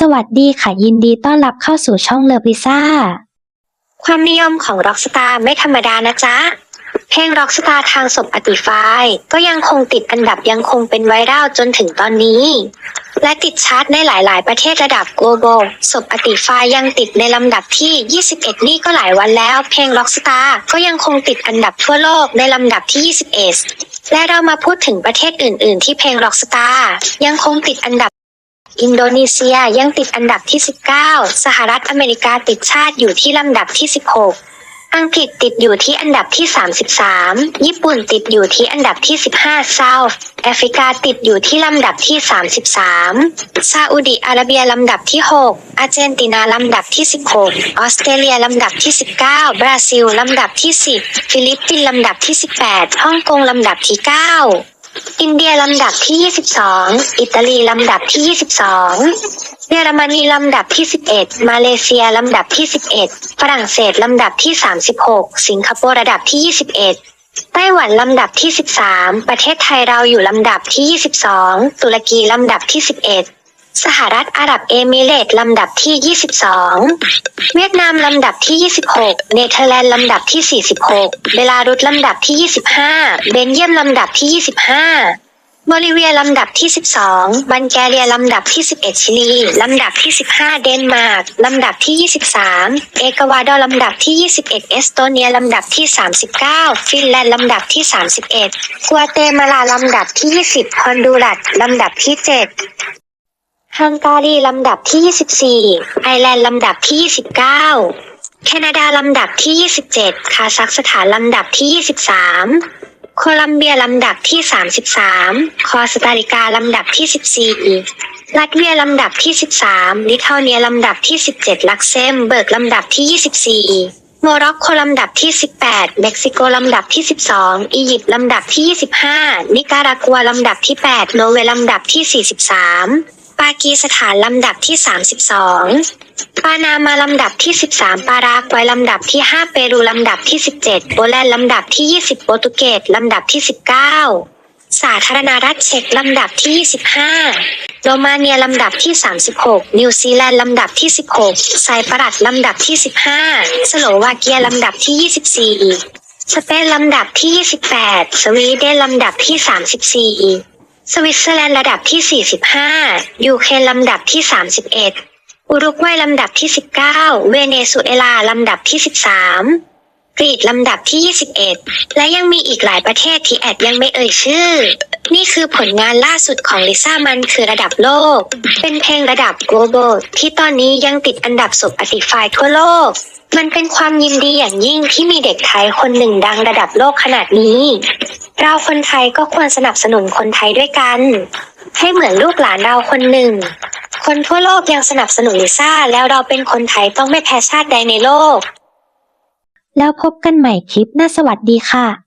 สวัสดีค่ะยินดีต้อนรับเข้าสู่ช่องเลอพิซ่า ความนิยมของร็อกสตาร์ไม่ธรรมดานะจ๊ะ เพลงร็อกสตาร์ทางศพอติฟายก็ยังคงติดอันดับยังคงเป็นไวรัลจนถึงตอนนี้ และติดชาร์ตในหลาย ๆ ประเทศระดับ global ศพอติฟายยังติดในลำดับที่ 21 นี่ก็หลายวันแล้ว เพลงร็อกสตาร์ก็ยังคงติดอันดับทั่วโลกในลำดับที่ 21และเรามาพูดถึงประเทศอื่น ๆ ที่เพลงร็อกสตาร์ยังคงติดอันดับ อินโดนีเซียยังติดอันดับที่ 19 สหรัฐอเมริกาติดชาติอยู่ที่ลำดับที่ 16 อังกฤษติดอยู่ที่อันดับที่ 33 ญี่ปุ่นติดอยู่ที่อันดับที่ 15เซาท์แอฟริกาติดอยู่ที่ลำดับที่ 33 ซาอุดิอาระเบียลำดับที่ 6 อาร์เจนตินาลำดับที่ 16 ออสเตรเลียลำดับที่ 19 บราซิลลำดับที่ 10 ฟิลิปปินส์ลำดับที่ 18 ฮ่องกงลำดับที่ 9 อินเดียลำดับที่ 22 อิตาลีลำดับที่ 22 เยอรมนีลำดับที่ 11 มาเลเซียลำดับที่ 11 ฝรั่งเศสลำดับที่ 36 สิงคโปร์ระดับที่ 21 ไต้หวันลำดับที่ 13 ประเทศไทยเราอยู่ลำดับที่ 22 ตุรกีลำดับที่ 11 สหรัฐอาหรับเอมิเรตลำดับที่ 22 เวียดนามลำดับที่ 26 เนเธอร์แลนด์ลำดับที่ 46 เบลารุสลำดับที่ 25 เบนเยียมลำดับที่ 25 โบลิเวียลำดับที่ 12 บัลแกเรียลำดับที่ 11 ชิลี ลำดับที่ 15 เดนมาร์ก ลำดับที่ 23 เอกวาดอร์ลำดับที่ 21 เอสโตเนียลำดับที่ 39 ฟินแลนด์ลำดับที่ 31 กัวเตมาลาลำดับที่ 20 ฮอนดูรัสลำดับที่ 7 ฮังการีลำดับที่ 24 ไอร์แลนด์ลำดับที่ 29 แคนาดาลำดับที่ 27 คาซัคสถานลำดับที่ 23 โคลัมเบียลำดับที่ 33 คอสตาริกาลำดับที่ 14 ลัตเวียลำดับที่ 13 ลิทัวเนียลำดับที่ 17 ลักเซมเบิร์กลำดับที่ 24โมร็อกโกลำดับที่ 18 เม็กซิโกลำดับที่ 12 อียิปต์ลำดับที่ 25 นิการากัวลำดับที่ 8 โนเวลำดับที่ 43ากีสถานลำดับที่ 32 ปานามาลำดับที่ 13 ปารากวัยลำดับที่ 5 เปรูลำดับที่ 17 โปแลนด์ลำดับที่ 20 โปรตุเกสลำดับที่ 19 สาธารณรัฐเช็กลำดับที่ 25 โรมาเนียลำดับที่ 36 นิวซีแลนด์ลำดับที่ 16 ไซปรัสลำดับที่ 15 สโลวาเกียลำดับที่ 24 สเปนลำดับที่ 28 สวีเดนลำดับที่ 34 สวิตเซอร์แลนด์ระดับที่ 45 ยูเครนลำดับที่ 31 อุรุกวัยลำดับที่ 19 เวเนซุเอลาลำดับที่ 13 กรีกลำดับที่ 21 และยังมีอีกหลายประเทศที่แอดยังไม่เอ่ยชื่อ นี่คือผลงานล่าสุดของลิซ่ามันคือระดับโลก เป็นเพลงระดับ global ที่ตอนนี้ยังติดอันดับสุดอติฟายทั่วโลก มันเป็นความยินดีอย่างยิ่งที่มีเด็กไทยคนหนึ่งดังระดับโลกขนาดนี้ เราคนไทยก็ควรสนับสนุนคนไทยด้วยกัน ให้เหมือนลูกหลานเราคนหนึ่ง คนทั่วโลกยังสนับสนุนลิซ่า แล้วเราเป็นคนไทยต้องไม่แพ้ชาติใดในโลก แล้วพบกันใหม่คลิปหน้าสวัสดีค่ะ